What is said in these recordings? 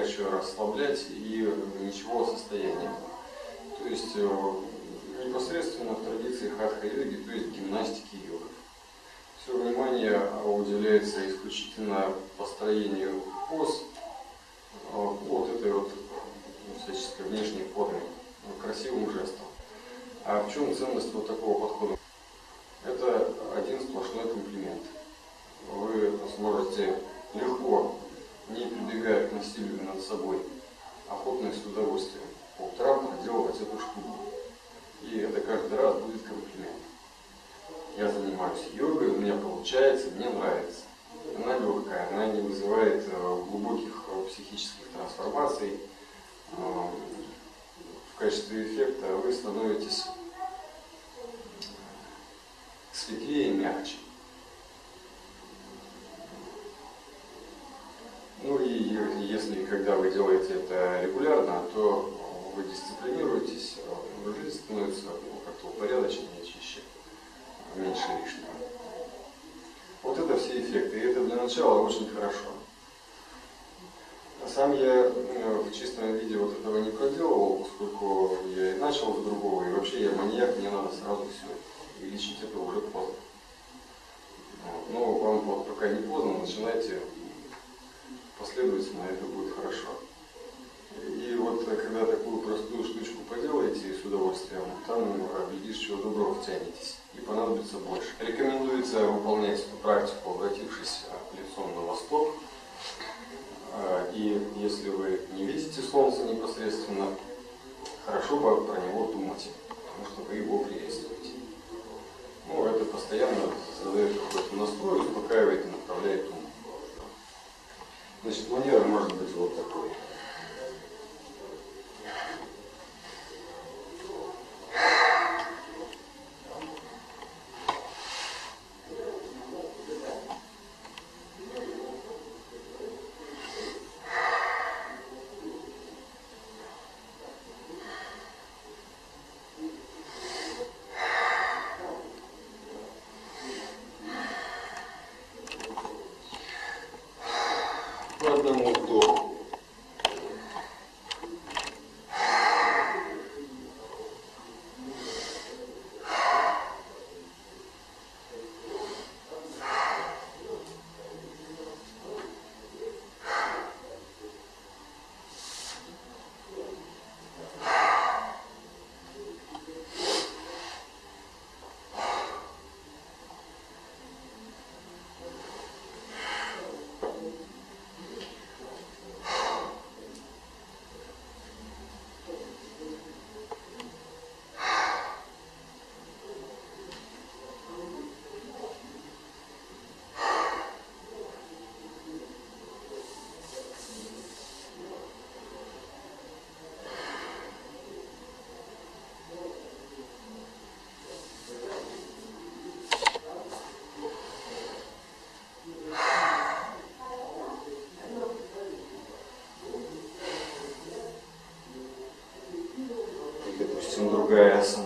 чего расслаблять и ничего о состоянии. То есть э, непосредственно в традиции хатха-йоги, то есть гимнастики йога. Все внимание уделяется исключительно построению поз, э, вот этой вот всяческой внешней форме, красивым жестом. А в чем ценность вот такого подхода? Это один сплошной комплимент. Вы сможете легко, не прибегая к насилию над собой, охотно и с удовольствием по утрам проделывать эту штуку. И это каждый раз будет комплимент. Я занимаюсь йогой, у меня получается, мне нравится. Она легкая, она не вызывает э, глубоких э, психических трансформаций. Э, в качестве эффекта вы становитесь светлее и мягче. Ну и если когда вы делаете это регулярно, то вы дисциплинируетесь, жизнь становится ну, как-то упорядоченнее, чище, меньше лишнего. Вот это все эффекты, и это для начала очень хорошо. Сам я ну, в чистом виде вот этого не проделывал, поскольку я и начал с другого, и вообще я маньяк, мне надо сразу все. И лечить это уже поздно. Но вам вот пока не поздно, начинайте последовательно, это будет хорошо. И вот когда такую простую штучку поделаете с удовольствием, там, глядишь, чего доброго втянетесь. И понадобится больше. Рекомендуется выполнять эту практику, обратившись лицом на восток, а, и если вы не видите Солнце непосредственно, хорошо бы про него думать, потому что вы его приветствуете. Ну, это постоянно задает какой-то настрой, успокаивает и направляет ум. Значит, манера может быть вот такой. progress.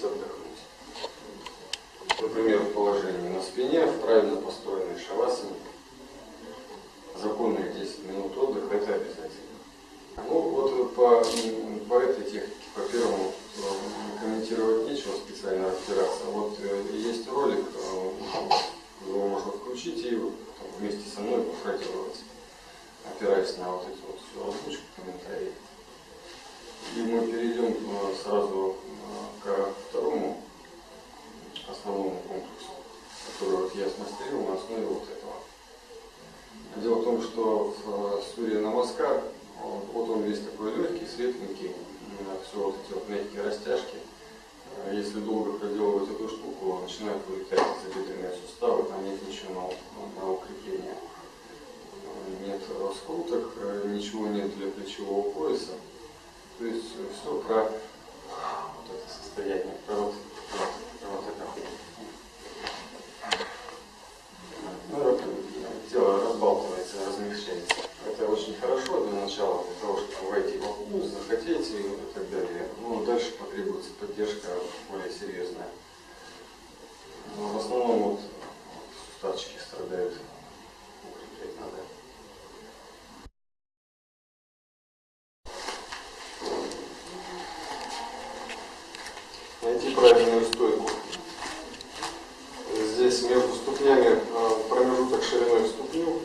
Положить отдохнуть. Например, в положении на спине, в правильно построенной шавасане, законные 10 минут отдыха, это обязательно. Ну, вот по, по этой технике, по первому, э, комментировать нечего специально разбираться. Вот э, есть ролик, э, его можно включить и потом вместе со мной проделывать, опираясь на вот эти вот всю озвучку, комментарии. И мы перейдем сразу ко второму основному комплексу, который вот я смастерил на основе вот этого. Дело в том, что в Сурья Намаскар, вот он весь такой легкий, светленький, все вот эти вот мягкие растяжки. Если долго проделывать эту начинают вылетать забедренные суставы, там нет ничего на, на укрепление. Нет скруток, ничего нет для плечевого пояса. То есть все про вот это состояние, про вот, про вот это. Ну, тело разбалтывается, размягчается. Это очень хорошо для начала, для того, чтобы войти во вкус, захотеть и так далее. Ну, дальше потребуется поддержка более серьезная. Но в основном вот суставчики страдают. Укреплять надо. Найти правильную стойку. Здесь между ступнями промежуток шириной в ступню,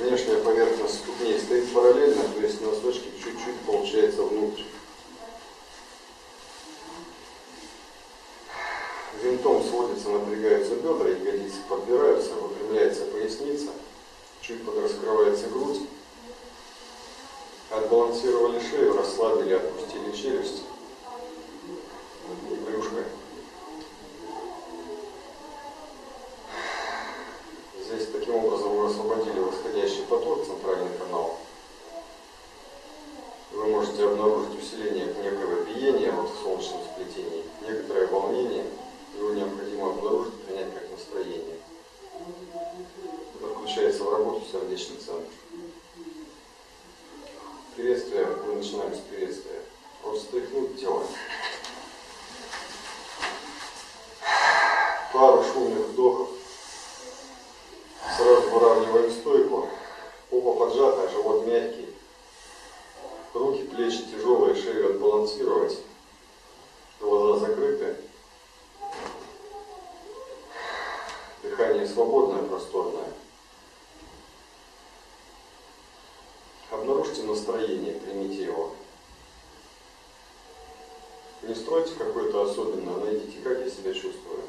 внешняя поверхность ступней стоит параллельно, то есть носочки чуть-чуть получается внутрь. Винтом сводится, напрягаются бедра, ягодицы подбираются, выпрямляется поясница, чуть подраскрывается грудь. Отбалансировали шею, расслабили, отпустили челюсть и брюшко. Здесь таким образом вы освободили восходящий поток, центральный канал. Вы можете обнаружить усиление некого биения вот в солнечном сплетении, некоторое волнение. Его необходимо обнаружить, принять как настроение. Подключается в работу сердечный центр. Приветствие, мы начинаем с приветствия. Просто стряхнуть тело. Пару шумных вдохов. Сразу выравниваем стойку. Попа поджата, живот мягкий. Руки, плечи тяжелые, шею отбалансировать. Глаза закрыты. Дыхание свободное, просторное. Обнаружьте настроение, его. Не стройте какое-то особенное, найдите, как я себя чувствую.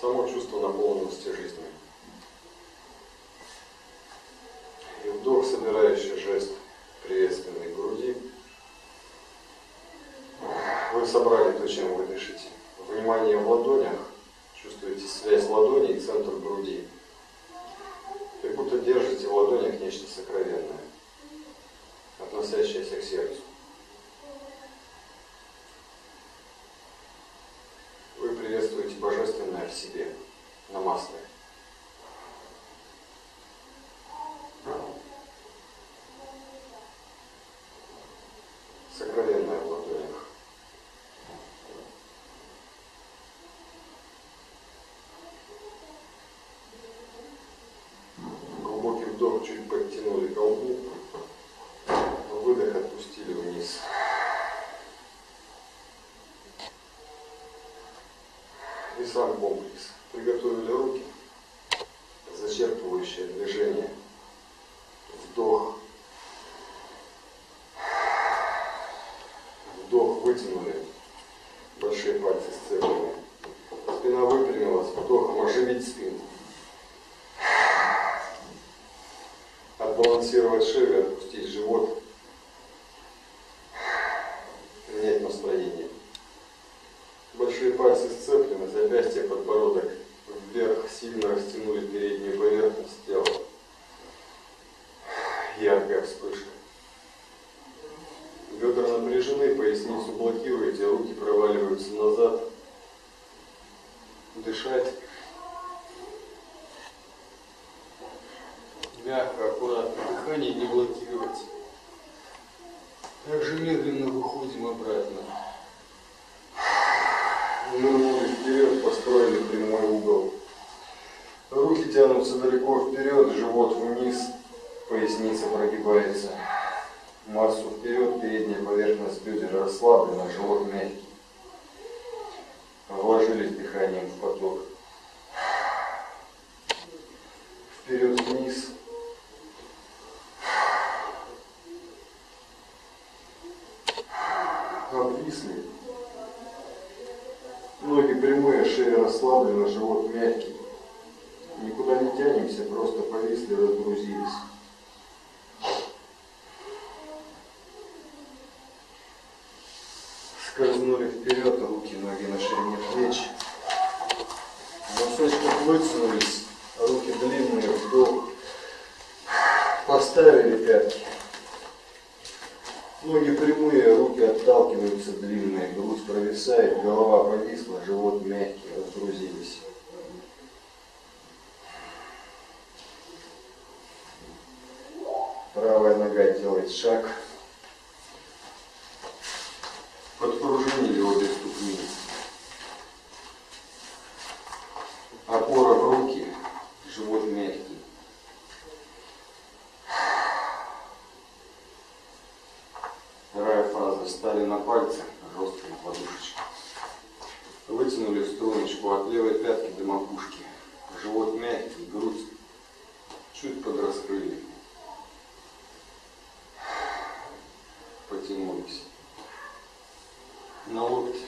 Само чувство наполненности жизни. И вдох, собирающий жест приветственной груди. Вы собрали то, чем вы дышите. Внимание в ладонях. Чувствуете связь ладоней и центр груди. Как будто держите в ладонях нечто сокровенное, относящееся к сердцу. Вы приветствуете божественное в себе, на масле. Сокровенное в ладонях. Глубокий вдох чуть подтянули колбу, выдох отпустили вниз. Сам комплекс. Приготовили руки, зачерпывающее движение, вдох, вдох вытянули, большие пальцы сцеплены, спина выпрямилась, вдохом оживить спину. Отбалансировать шею, отпустить живот, принять настроение. Большие пальцы сцеплены, запястье, подбородок вверх, сильно растянули переднюю поверхность тела. Яркая вспышка. Бедра напряжены, поясницу блокируете, руки проваливаются назад. Дышать. Мягко, аккуратно. Дыхание не блокировать. Также медленно выходим обратно. Нырнули вперед, построили прямой угол. Руки тянутся далеко вперед, живот вниз, поясница прогибается. Массу вперед, передняя поверхность бедер расслаблена, живот мягкий. Вложились дыханием в поток. Вперед, вниз. Обвисли. Ноги прямые, шея расслаблена, живот мягкий. Никуда не тянемся, просто повисли, разгрузились. Скользнули вперед, руки, ноги на ширине плеч. Носочков вытянулись, руки длинные, вдох. Поставили пятки. Ноги прямые, руки отталкиваются длинные, грудь провисает, голова повисла, живот мягкий, разгрузились. Правая нога делает шаг. Подпружинили обе ступни. Опора в руки, живот мягкий. Вторая фаза. Стали на пальцы, жесткая подушечка. Вытянули струночку от левой пятки до макушки. Живот мягкий, грудь чуть подраскрыли. Потянулись. На локте.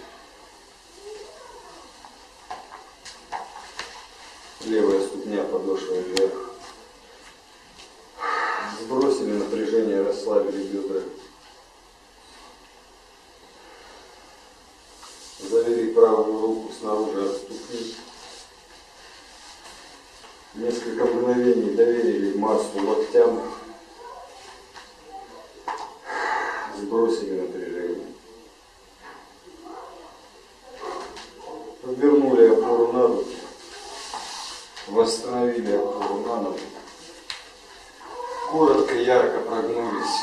Левая ступня подошва вверх. Сбросили напряжение, расслабили бедра. Завели правую руку снаружи от ступни. Несколько мгновений массу локтям. Сбросили напряжение. Повернули опору на руки. Восстановили опору на ногу. Коротко, ярко прогнулись.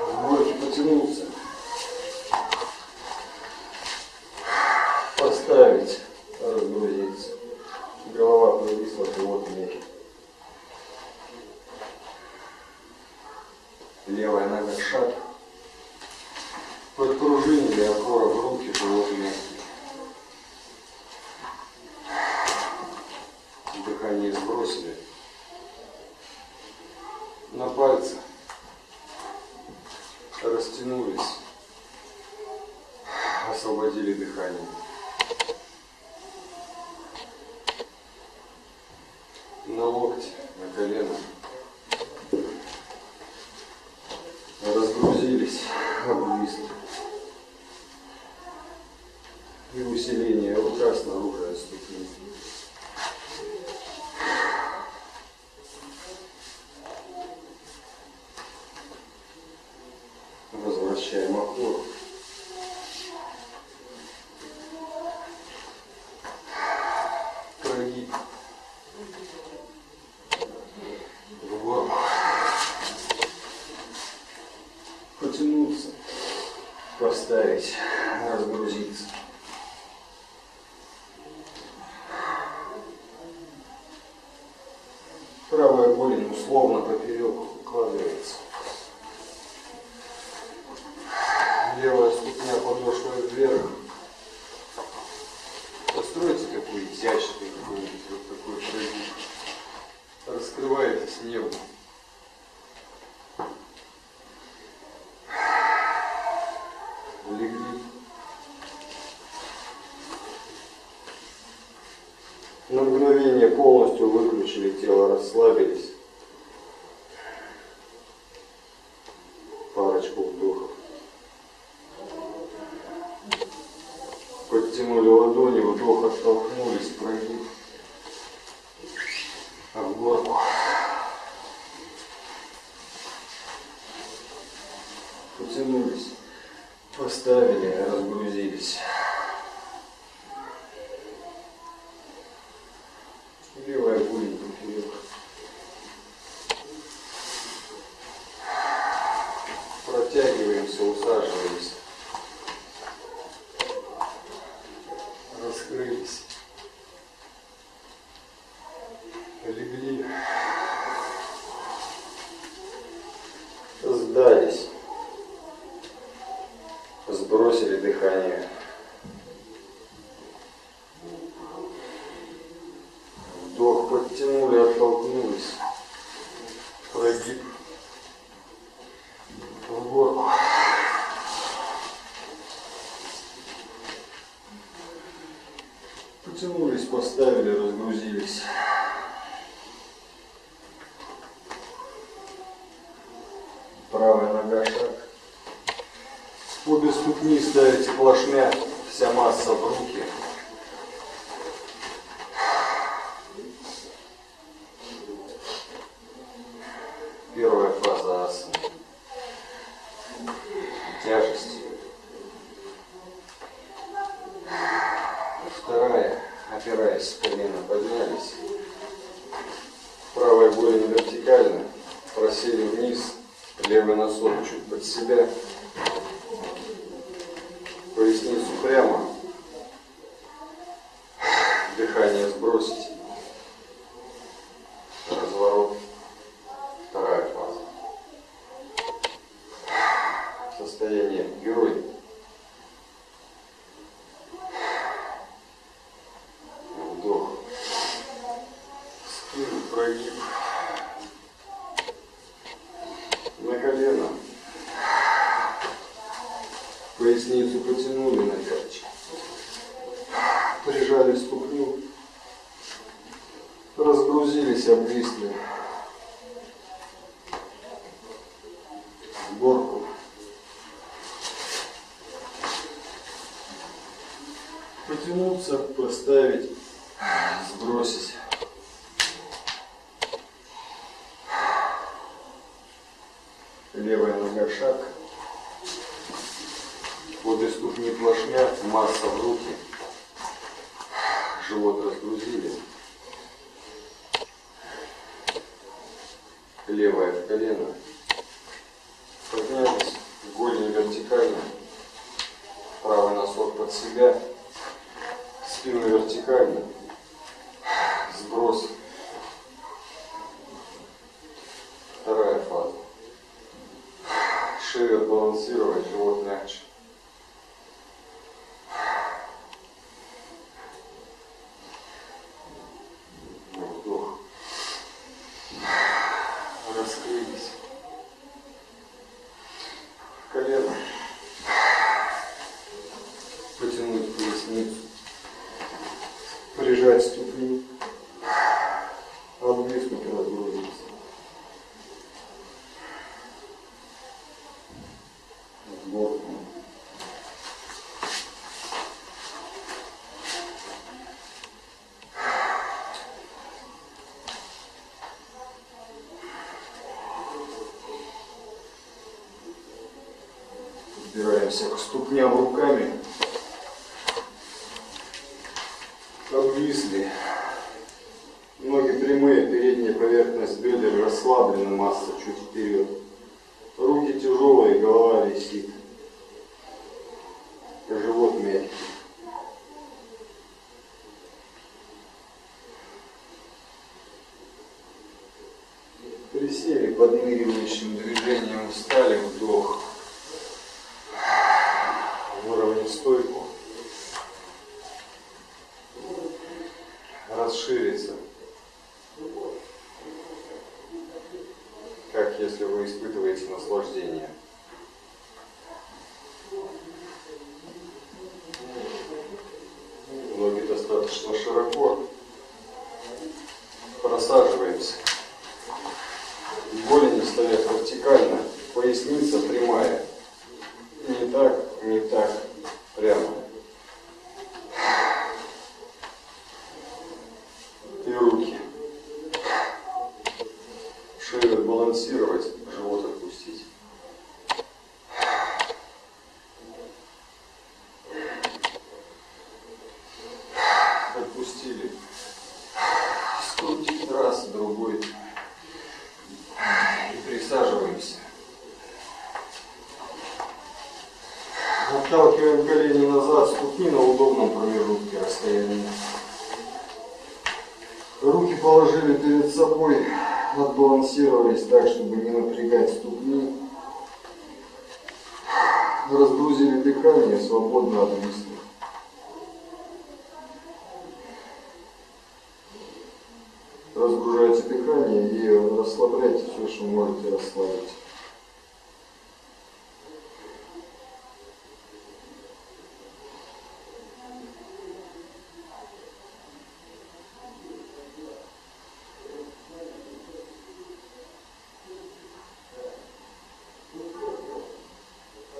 Вновь потянулся. Поставить, разгрузиться. Голова повисла, живот мягкий. Левая нога шаг. Подпружинили опора в руки, живот мягкий. Дыхание сбросили. На пальцы растянулись, освободили дыхание. На локти, на колено. Разгрузились, обвисли. И усиление рука снаружи от ступни. Возвращаем опору. Прогиб. В гору. Потянуться. Поставить. Разгрузиться. Правая голень условно поперек укладывается. Левая ступня подошвой вверх. Постройте такой изящный какой-нибудь вот такой прогиб. Раскрываетесь небо. Легли. На мгновение полностью выключили тело, расслабились. Парочку вдохов. Подтянули ладони, вдох, оттолкнулись, прогиб. В горку. Потянулись, поставили, сбросили дыхание. опираясь, колено поднялись. Правая голень вертикально, просели вниз, левый носок чуть под себя, разгрузились, обвисли. Горку. Потянуться, поставить, сбросить. Левая нога шаг. шире балансировать живот мягче. опираемся к ступням руками, обвисли. Ноги прямые, передняя поверхность бедер расслаблена, масса чуть вперед. Руки тяжелые, голова висит. Живот мягкий. Присели подмыривающим движением. over 4 Отталкиваем колени назад, ступни на удобном промежутке расстояния. Руки положили перед собой, отбалансировались так, чтобы не напрягать ступни. Разгрузили дыхание, свободно от мыслей. Разгружайте дыхание и расслабляйте все, что можете расслабить.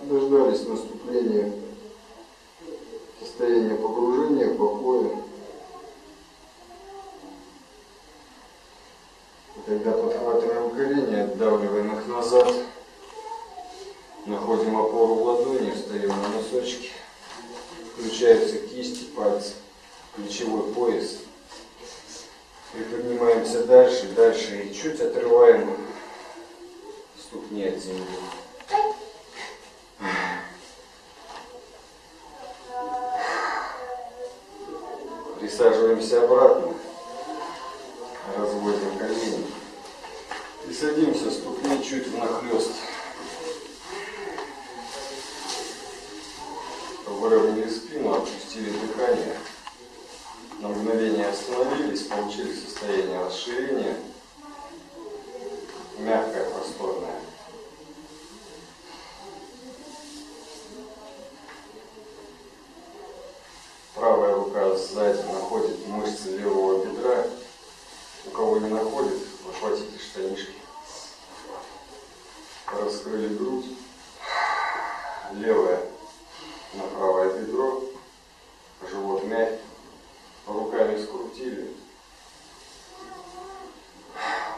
Дождались наступления состояния погружения, покоя. И Тогда подхватываем колени, отдавливаем их назад. Находим опору в ладони, встаем на носочки. Включаются кисти, пальцы, плечевой пояс. И поднимаемся дальше, дальше и чуть отрываем ступни от земли. Присаживаемся обратно. Остановились, получили состояние расширения. Мягкое, просторное. Правая рука сзади находит мышцы левого бедра. У кого не находит, похватите штанишки. Раскрыли грудь. Левая на правое бедро. Живот мягкий. Руками скрутили.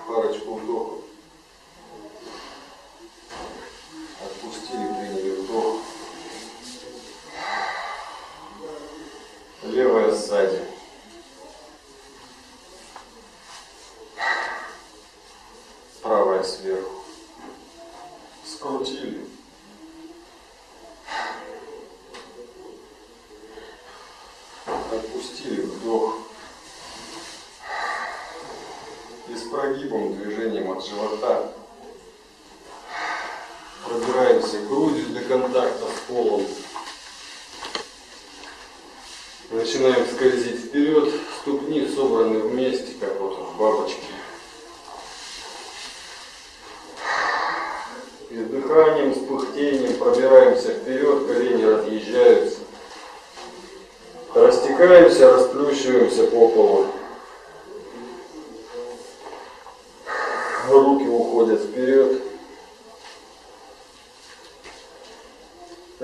Парочку вдохов. Отпустили, приняли вдох. Левая сзади. Правая сверху. Скрутили. Отпустили вдох. И с прогибом, движением от живота пробираемся грудью до контакта с полом. Начинаем скользить вперед, ступни собраны вместе, как вот в бабочке. И с дыханием, с пыхтением пробираемся вперед, колени разъезжаются. Растекаемся, расплющиваемся по полу. Руки уходят вперед.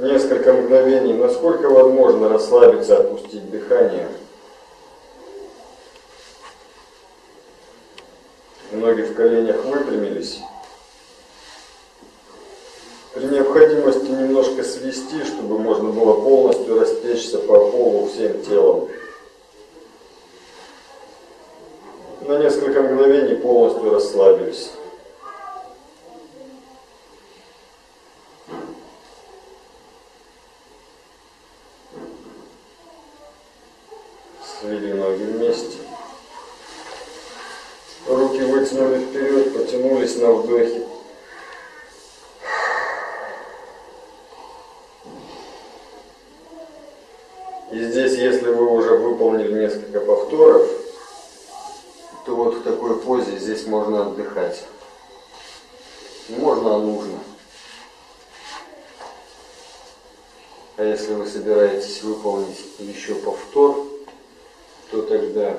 Несколько мгновений, насколько возможно расслабиться, отпустить дыхание. Ноги в коленях выпрямились. При необходимости немножко свести, чтобы можно было полностью растечься по полу всем телом. На несколько мгновений полностью расслабились. Свели ноги вместе. Руки вытянули вперед, потянулись на вдохе. И здесь, если вы уже выполнили несколько повторов, то вот в такой позе здесь можно отдыхать. Можно, а нужно. А если вы собираетесь выполнить еще повтор, то тогда